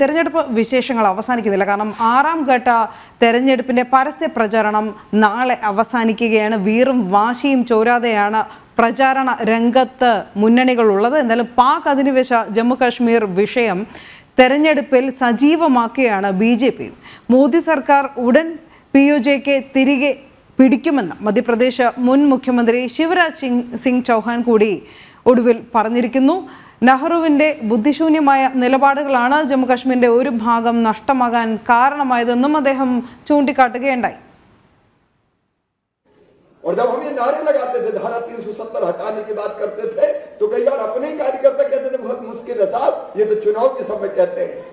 തെരഞ്ഞെടുപ്പ് വിശേഷങ്ങൾ അവസാനിക്കുന്നില്ല. കാരണം ആറാം ഘട്ട തെരഞ്ഞെടുപ്പിന്റെ പരസ്യ പ്രചരണം നാളെ അവസാനിക്കുകയാണ്. വീറും വാശിയും ചോരാതെയാണ് പ്രചാരണ രംഗത്ത് മുന്നണികളുള്ളത് എന്തായാലും പാക് അധിനിവേശ ജമ്മു കാശ്മീർ വിഷയം തെരഞ്ഞെടുപ്പിൽ സജീവമാക്കുകയാണ് ബി ജെ പിയും മോദി സർക്കാർ ഉടൻ പി യു ജെക്ക് തിരികെ പിടിക്കുമെന്ന് മധ്യപ്രദേശ് മുൻ മുഖ്യമന്ത്രി ശിവരാജ് സിംഗ് സിംഗ് ചൗഹാൻ കൂടി ഒടുവിൽ പറഞ്ഞിരിക്കുന്നു. നെഹ്റുവിൻ്റെ ബുദ്ധിശൂന്യമായ നിലപാടുകളാണ് ജമ്മുകാശ്മീരിൻ്റെ ഒരു ഭാഗം നഷ്ടമാകാൻ കാരണമായതെന്നും അദ്ദേഹം ചൂണ്ടിക്കാട്ടുകയുണ്ടായി और जब हम ये नारे लगाते थे धारा 370 हटाने की बात करते थे तो कई बार अपने ही कार्यकर्ता कहते थे बहुत मुश्किल है साहब ये तो चुनाव के समय कहते हैं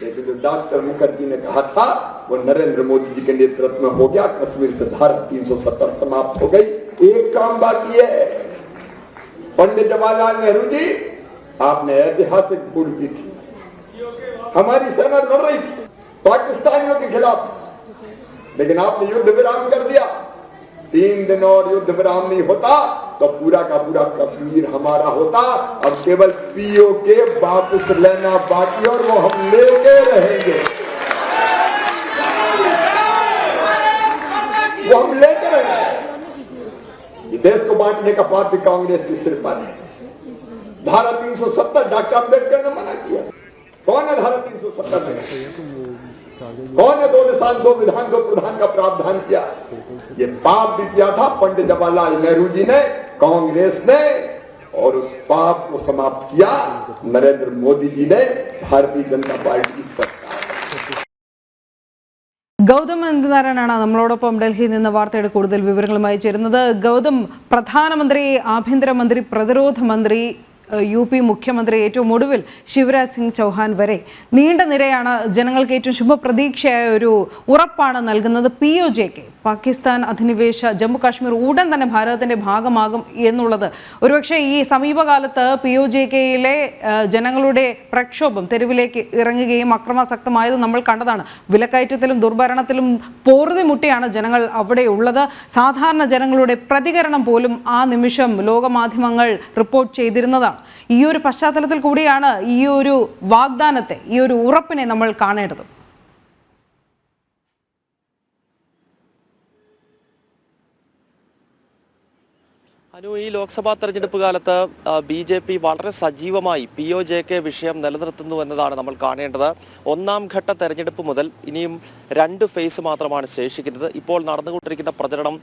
लेकिन जो डॉक्टर मुखर्जी ने कहा था वो नरेंद्र मोदी जी के नेतृत्व में हो गया कश्मीर से धारा 370 समाप्त हो गई एक काम बाकी है पंडित जवाहरलाल नेहरू जी आपने ऐतिहासिक भूल की थी। हमारी सेना लड़ रही थी पाकिस्तानियों के खिलाफ। लेकिन आपने युद्ध विराम कर दिया। तीन दिन और युद्ध विराम नहीं होता तो पूरा का पूरा कश्मीर हमारा होता अब केवल पीओ के वापस लेना बाकी और वो हम लेके रहेंगे। वो हम लेके रहेंगे। देश को बांटने का पाप भी कांग्रेस के सिर पर है। धारा 370 डॉक्टर अम्बेडकर ने मना किया कौन है धारा 370 में कौन है दो निशान दो विधान दो प्रधान का प्रावधान किया ये पाप भी किया था पंडित जवाहरलाल नेहरू जी ने कांग्रेस ने और उस पाप को समाप्त किया नरेंद्र मोदी जी ने भारतीय जनता पार्टी की सरकार ഗൗതം എന്തുനാരായണാണ് നമ്മളോടൊപ്പം ഡൽഹിയിൽ നിന്ന് വാർത്തയുടെ കൂടുതൽ വിവരങ്ങളുമായി ചേരുന്നത് ഗൗതം പ്രധാനമന്ത്രി ആഭ്യന്തരമന്ത്രി പ്രതിരോധ മന്ത്രി ഏഹ്, യു പി മുഖ്യമന്ത്രി ഏറ്റവും ഒടുവിൽ ശിവരാജ് സിംഗ് ചൗഹാൻ വരെ നീണ്ട നിരയാണ് ജനങ്ങൾക്ക് ഏറ്റവും ശുഭപ്രതീക്ഷയായ ഒരു ഉറപ്പാണ് നൽകുന്നത്. പി ഒ ജെക്ക് പാകിസ്ഥാൻ അധിനിവേശ ജമ്മു കാശ്മീർ ഉടൻ തന്നെ ഭാരതത്തിന്റെ ഭാഗമാകും എന്നുള്ളത്. ഒരുപക്ഷെ ഈ സമീപകാലത്ത് പി ഒ ജെ കെയിലെ ജനങ്ങളുടെ പ്രക്ഷോഭം തെരുവിലേക്ക് ഇറങ്ങുകയും അക്രമാസക്തമായത് നമ്മൾ കണ്ടതാണ്. വിലക്കയറ്റത്തിലും ദുർഭരണത്തിലും പോറുതിമുട്ടിയാണ് ജനങ്ങൾ അവിടെ ഉള്ളത് സാധാരണ ജനങ്ങളുടെ പ്രതികരണം പോലും ആ നിമിഷം ലോകമാധ്യമങ്ങൾ റിപ്പോർട്ട് ചെയ്തിരുന്നതാണ്. ഈ ഒരു പശ്ചാത്തലത്തിൽ കൂടിയാണ് ഈ ഒരു വാഗ്ദാനത്തെ ഈ ഒരു ഉറപ്പിനെ നമ്മൾ കാണേണ്ടത്. അനു ഈ ലോക്സഭാ തെരഞ്ഞെടുപ്പ് കാലത്ത് ബി ജെ പി വളരെ സജീവമായി പി ഒ ജെ കെ വിഷയം നിലനിർത്തുന്നു എന്നതാണ് നമ്മൾ കാണേണ്ടത്. ഒന്നാം ഘട്ട തെരഞ്ഞെടുപ്പ് മുതൽ ഇനിയും രണ്ട് ഫേസ് മാത്രമാണ് ശേഷിക്കുന്നത്. ഇപ്പോൾ നടന്നുകൊണ്ടിരിക്കുന്ന പ്രചരണം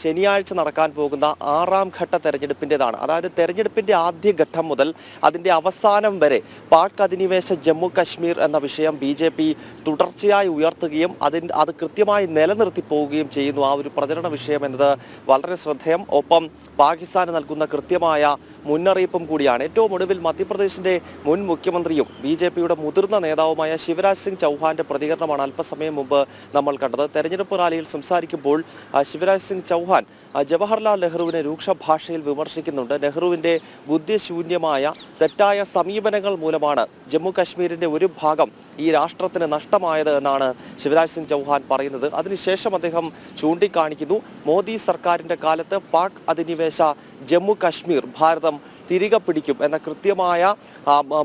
ശനിയാഴ്ച നടക്കാൻ പോകുന്ന ആറാം ഘട്ട തെരഞ്ഞെടുപ്പിന്റെതാണ്. അതായത് തെരഞ്ഞെടുപ്പിന്റെ ആദ്യ ഘട്ടം മുതൽ അതിന്റെ അവസാനം വരെ പാക് അധിനിവേശ ജമ്മു കശ്മീർ എന്ന വിഷയം ബി ജെ പി തുടർച്ചയായി ഉയർത്തുകയും അതിന് അത് കൃത്യമായി നിലനിർത്തി പോവുകയും ചെയ്യുന്നു. ആ ഒരു പ്രചരണ വിഷയം എന്നത് വളരെ ശ്രദ്ധേയം. ഒപ്പം പാകിസ്ഥാന് നൽകുന്ന കൃത്യമായ മുന്നറിയിപ്പും കൂടിയാണ്. ഏറ്റവും ഒടുവിൽ മധ്യപ്രദേശിന്റെ മുൻ മുഖ്യമന്ത്രിയും ബി ജെ പിയുടെ മുതിർന്ന നേതാവുമായ ശിവരാജ് സിംഗ് ചൗഹാന്റെ പ്രതികരണമാണ് അല്പസമയം മുമ്പ് നമ്മൾ കണ്ടത്. തെരഞ്ഞെടുപ്പ് റാലിയിൽ സംസാരിക്കുമ്പോൾ ശിവരാജ് സിംഗ് ചൗഹാൻ ജവഹർലാൽ നെഹ്റുവിനെ രൂക്ഷ ഭാഷയിൽ വിമർശിക്കുന്നുണ്ട്. നെഹ്റുവിന്റെ ബുദ്ധിശൂന്യമായ തെറ്റായ സമീപനങ്ങൾ മൂലമാണ് ജമ്മു കാശ്മീരിന്റെ ഒരു ഭാഗം ഈ രാഷ്ട്രത്തിന് നഷ്ടമായത് എന്നാണ് ശിവരാജ് സിംഗ് ചൗഹാൻ പറയുന്നത്. അതിനുശേഷം അദ്ദേഹം ചൂണ്ടിക്കാണിക്കുന്നു മോദി സർക്കാരിന്റെ കാലത്ത് പാക് അധിനിവേശ ജമ്മു കാശ്മീർ ഭാരതം തിരികെ പിടിക്കും എന്ന കൃത്യമായ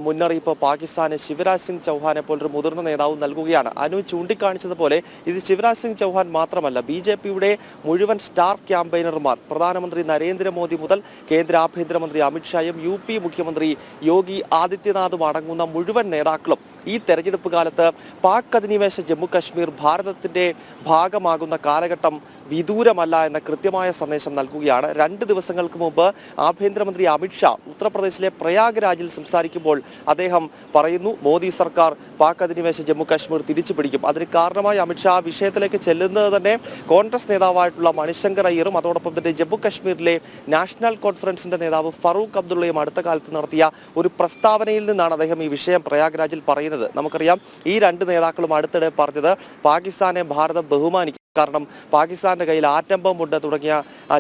മുന്നറിയിപ്പ് പാകിസ്ഥാന് ശിവരാജ് സിംഗ് ചൗഹാനെ പോലൊരു മുതിർന്ന നേതാവ് നൽകുകയാണ്. അനു ചൂണ്ടിക്കാണിച്ചതുപോലെ ഇത് ശിവരാജ് സിംഗ് ചൗഹാൻ മാത്രമല്ല ബി ജെ പിയുടെ മുഴുവൻ സ്റ്റാർ ക്യാമ്പയിനർമാർ പ്രധാനമന്ത്രി നരേന്ദ്രമോദി മുതൽ കേന്ദ്ര ആഭ്യന്തരമന്ത്രി അമിത്ഷായും യു പി മുഖ്യമന്ത്രി യോഗി ആദിത്യനാഥും അടങ്ങുന്ന മുഴുവൻ നേതാക്കളും ഈ തെരഞ്ഞെടുപ്പ് കാലത്ത് പാക് അധിനിവേശ ജമ്മു കാശ്മീർ ഭാരതത്തിന്റെ ഭാഗമാകുന്ന കാലഘട്ടം വിദൂരമല്ല എന്ന കൃത്യമായ സന്ദേശം നൽകുകയാണ്. രണ്ട് ദിവസങ്ങൾക്ക് മുമ്പ് ആഭ്യന്തരമന്ത്രി അമിത്ഷാ ഉത്തർപ്രദേശിലെ പ്രയാഗ്രാജിൽ സംസാരിക്കുമ്പോൾ അദ്ദേഹം പറയുന്നു മോദി സർക്കാർ പാക് അധിനിവേശ ജമ്മു കാശ്മീർ തിരിച്ചു പിടിക്കും അതിന് കാരണമായി അമിത്ഷാ ആ വിഷയത്തിലേക്ക് ചെല്ലുന്നത് തന്നെ കോൺഗ്രസ് നേതാവായിട്ടുള്ള മണിശങ്കർ അയ്യറും അതോടൊപ്പം തന്നെ ജമ്മു കാശ്മീരിലെ നാഷണൽ കോൺഫറൻസിന്റെ നേതാവ് ഫറൂഖ് അബ്ദുള്ളയും അടുത്ത കാലത്ത് നടത്തിയ ഒരു പ്രസ്താവനയിൽ നിന്നാണ് അദ്ദേഹം ഈ വിഷയം പ്രയാഗ്രാജിൽ പറയുന്നത്. നമുക്കറിയാം ഈ രണ്ട് നേതാക്കളും അടുത്തിടെ പറഞ്ഞത് പാകിസ്ഥാനെ ഭാരതം ബഹുമാനിക്കും. കാരണം പാകിസ്ഥാന്റെ കയ്യിൽ ആറ്റം ബോംബുണ്ട് തുടങ്ങിയ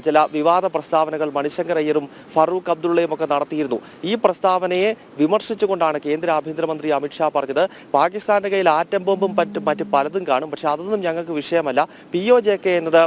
ചില വിവാദ പ്രസ്താവനകൾ മണിശങ്കർ അയ്യറും ഫറൂഖ് അബ്ദുള്ളയും ഒക്കെ നടത്തിയിരുന്നു. ഈ പ്രസ്താവനയെ വിമർശിച്ചുകൊണ്ടാണ് കേന്ദ്ര ആഭ്യന്തരമന്ത്രി അമിത്ഷാ പറഞ്ഞത് പാകിസ്ഥാന്റെ കയ്യിൽ ആറ്റം ബോംബും മറ്റ് മറ്റ് പലതും കാണും. പക്ഷെ അതൊന്നും ഞങ്ങൾക്ക് വിഷയമല്ല. പി എന്നത്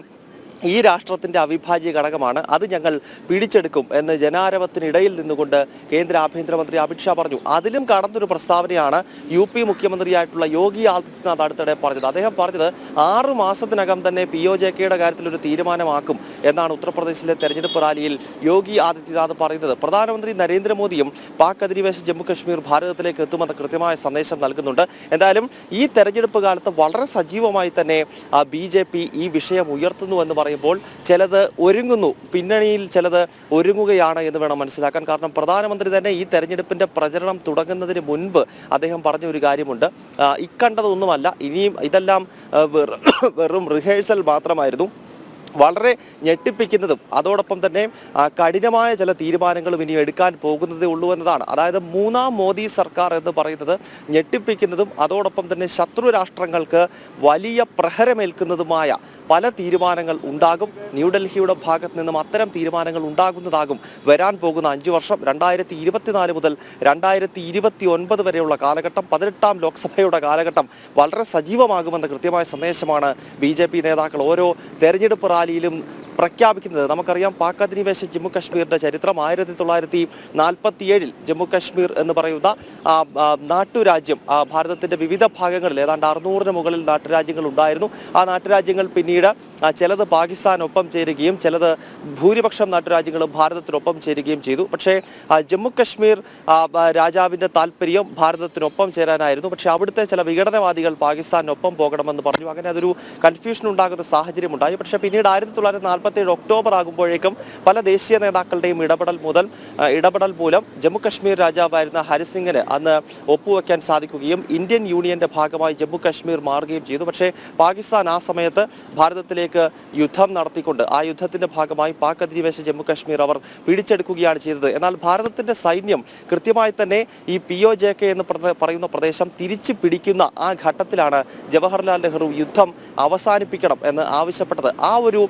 ഈ രാഷ്ട്രത്തിന്റെ അവിഭാജ്യ ഘടകമാണ്. അത് ഞങ്ങൾ പിടിച്ചെടുക്കും എന്ന് ജനാരവത്തിനിടയിൽ നിന്നുകൊണ്ട് കേന്ദ്ര ആഭ്യന്തരമന്ത്രി അമിത്ഷാ പറഞ്ഞു. അതിലും കടന്നൊരു പ്രസ്താവനയാണ് യു പി മുഖ്യമന്ത്രിയായിട്ടുള്ള യോഗി ആദിത്യനാഥ് അടുത്തിടെ പറഞ്ഞത്. അദ്ദേഹം പറഞ്ഞത് ആറു മാസത്തിനകം തന്നെ പി ഒ ജെ കെയുടെ കാര്യത്തിൽ ഒരു തീരുമാനമാക്കും എന്നാണ് ഉത്തർപ്രദേശിലെ തെരഞ്ഞെടുപ്പ് റാലിയിൽ യോഗി ആദിത്യനാഥ് പറയുന്നത്. പ്രധാനമന്ത്രി നരേന്ദ്രമോദിയും പാക് അധിനിവേശ ജമ്മു കശ്മീർ ഭാരതത്തിലേക്ക് എത്തുമെന്ന കൃത്യമായ സന്ദേശം നൽകുന്നുണ്ട്. എന്തായാലും ഈ തെരഞ്ഞെടുപ്പ് കാലത്ത് വളരെ സജീവമായി തന്നെ ബി ഈ വിഷയം ഉയർത്തുന്നു എന്ന് പറയുമ്പോൾ ചിലത് ഒരുങ്ങുന്നു. പിന്നണിയിൽ ചിലത് ഒരുങ്ങുകയാണ് എന്ന് വേണം മനസ്സിലാക്കാൻ. കാരണം പ്രധാനമന്ത്രി തന്നെ ഈ തെരഞ്ഞെടുപ്പിന്റെ പ്രചരണം തുടങ്ങുന്നതിന് മുൻപ് അദ്ദേഹം പറഞ്ഞ ഒരു കാര്യമുണ്ട് ഇക്കണ്ടതൊന്നുമല്ല. ഇനിയും ഇതെല്ലാം വെറും റിഹേഴ്സൽ മാത്രമായിരുന്നു. വളരെ ഞെട്ടിപ്പിക്കുന്നതും അതോടൊപ്പം തന്നെ കഠിനമായ ചില തീരുമാനങ്ങളും ഇനി എടുക്കാൻ പോകുന്നതേ ഉള്ളൂ എന്നതാണ്. അതായത് മൂന്നാം മോദി സർക്കാർ എന്ന് പറയുന്നത് ഞെട്ടിപ്പിക്കുന്നതും അതോടൊപ്പം തന്നെ ശത്രു രാഷ്ട്രങ്ങൾക്ക് വലിയ പ്രഹരമേൽക്കുന്നതുമായ പല തീരുമാനങ്ങൾ ഉണ്ടാകും. ന്യൂഡൽഹിയുടെ ഭാഗത്ത് നിന്നും അത്തരം തീരുമാനങ്ങൾ ഉണ്ടാകുന്നതാകും വരാൻ പോകുന്ന അഞ്ചു വർഷം. രണ്ടായിരത്തി ഇരുപത്തിനാല് മുതൽ രണ്ടായിരത്തി ഇരുപത്തി ഒൻപത് വരെയുള്ള കാലഘട്ടം പതിനെട്ടാം ലോക്സഭയുടെ കാലഘട്ടം വളരെ സജീവമാകുമെന്ന കൃത്യമായ സന്ദേശമാണ് ബി നേതാക്കൾ ഓരോ തെരഞ്ഞെടുപ്പ് റാലിയിലും പ്രഖ്യാപിക്കുന്നത്. നമുക്കറിയാം പാക് അധിനിവേശ ജമ്മു കശ്മീരിന്റെ ചരിത്രം ആയിരത്തി തൊള്ളായിരത്തി നാൽപ്പത്തിയേഴിൽ ജമ്മു കാശ്മീർ എന്ന് പറയുന്ന നാട്ടുരാജ്യം ഭാരതത്തിന്റെ വിവിധ ഭാഗങ്ങളിൽ ഏതാണ്ട് അറുന്നൂറിന് മുകളിൽ നാട്ടുരാജ്യങ്ങൾ ഉണ്ടായിരുന്നു. ആ നാട്ടുരാജ്യങ്ങൾ പിന്നീട് ചിലത് പാകിസ്ഥാനൊപ്പം ചേരുകയും ചിലത് ഭൂരിപക്ഷം നാട്ടുരാജ്യങ്ങളും ഭാരതത്തിനൊപ്പം ചേരുകയും ചെയ്തു. പക്ഷേ ജമ്മു കാശ്മീർ രാജാവിന്റെ താല്പര്യം ഭാരതത്തിനൊപ്പം ചേരാനായിരുന്നു. പക്ഷേ അവിടുത്തെ ചില വിഘടനവാദികൾ പാകിസ്ഥാനൊപ്പം പോകണമെന്ന് പറഞ്ഞു. അങ്ങനെ അതൊരു കൺഫ്യൂഷൻ ഉണ്ടാകുന്ന സാഹചര്യം ഉണ്ടായി പക്ഷേ പിന്നീട് ആയിരത്തി തൊള്ളായിരത്തി നാൽപ്പത്തി ഏഴ് ഒക്ടോബർ ആകുമ്പോഴേക്കും പല ദേശീയ നേതാക്കളുടെയും ഇടപെടൽ മുതൽ ഇടപെടൽ മൂലം ജമ്മു കശ്മീർ രാജാവായിരുന്ന ഹരിസിംഗിന് അന്ന് ഒപ്പുവെക്കാൻ സാധിക്കുകയും ഇന്ത്യൻ യൂണിയന്റെ ഭാഗമായി ജമ്മു കശ്മീർ മാറുകയും ചെയ്തു. പക്ഷേ പാകിസ്ഥാൻ ആ സമയത്ത് ഭാരതത്തിലേക്ക് യുദ്ധം നടത്തിക്കൊണ്ട് ആ യുദ്ധത്തിന്റെ ഭാഗമായി പാക് അധിനിവേശ ജമ്മു കശ്മീർ അവർ പിടിച്ചെടുക്കുകയാണ് ചെയ്തത്. എന്നാൽ ഭാരതത്തിന്റെ സൈന്യം കൃത്യമായി തന്നെ ഈ പി ഒ ജെ കെ എന്ന് പറയുന്ന പ്രദേശം തിരിച്ചു പിടിക്കുന്ന ആ ഘട്ടത്തിലാണ് ജവഹർലാൽ നെഹ്റു യുദ്ധം അവസാനിപ്പിക്കണം എന്ന് ആവശ്യപ്പെട്ടത്. ആ ഒരു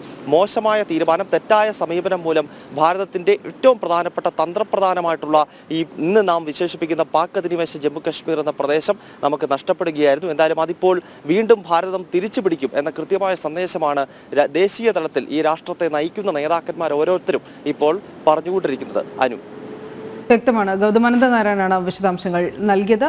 മോശമായ തീരുമാനം തെറ്റായ സമീപനം മൂലം ഭാരതത്തിന്റെ ഏറ്റവും പ്രധാനപ്പെട്ട തന്ത്രപ്രധാനമായിട്ടുള്ള ഈ ഇന്ന് നാം വിശേഷിപ്പിക്കുന്ന പാക് അധിനിവേശ ജമ്മു കശ്മീർ എന്ന പ്രദേശം നമുക്ക് നഷ്ടപ്പെടുകയായിരുന്നു. എന്തായാലും അതിപ്പോൾ വീണ്ടും ഭാരതം തിരിച്ചു പിടിക്കും എന്ന കൃത്യമായ സന്ദേശമാണ് ദേശീയ തലത്തിൽ ഈ രാഷ്ട്രത്തെ നയിക്കുന്ന നേതാക്കന്മാർ ഓരോരുത്തരും ഇപ്പോൾ പറഞ്ഞുകൊണ്ടിരിക്കുന്നത്. അനു. വ്യക്തമാണ്. ഗൗതമാനന്ദ നാരായണനാണ് വിശദാംശങ്ങൾ നൽകിയത്.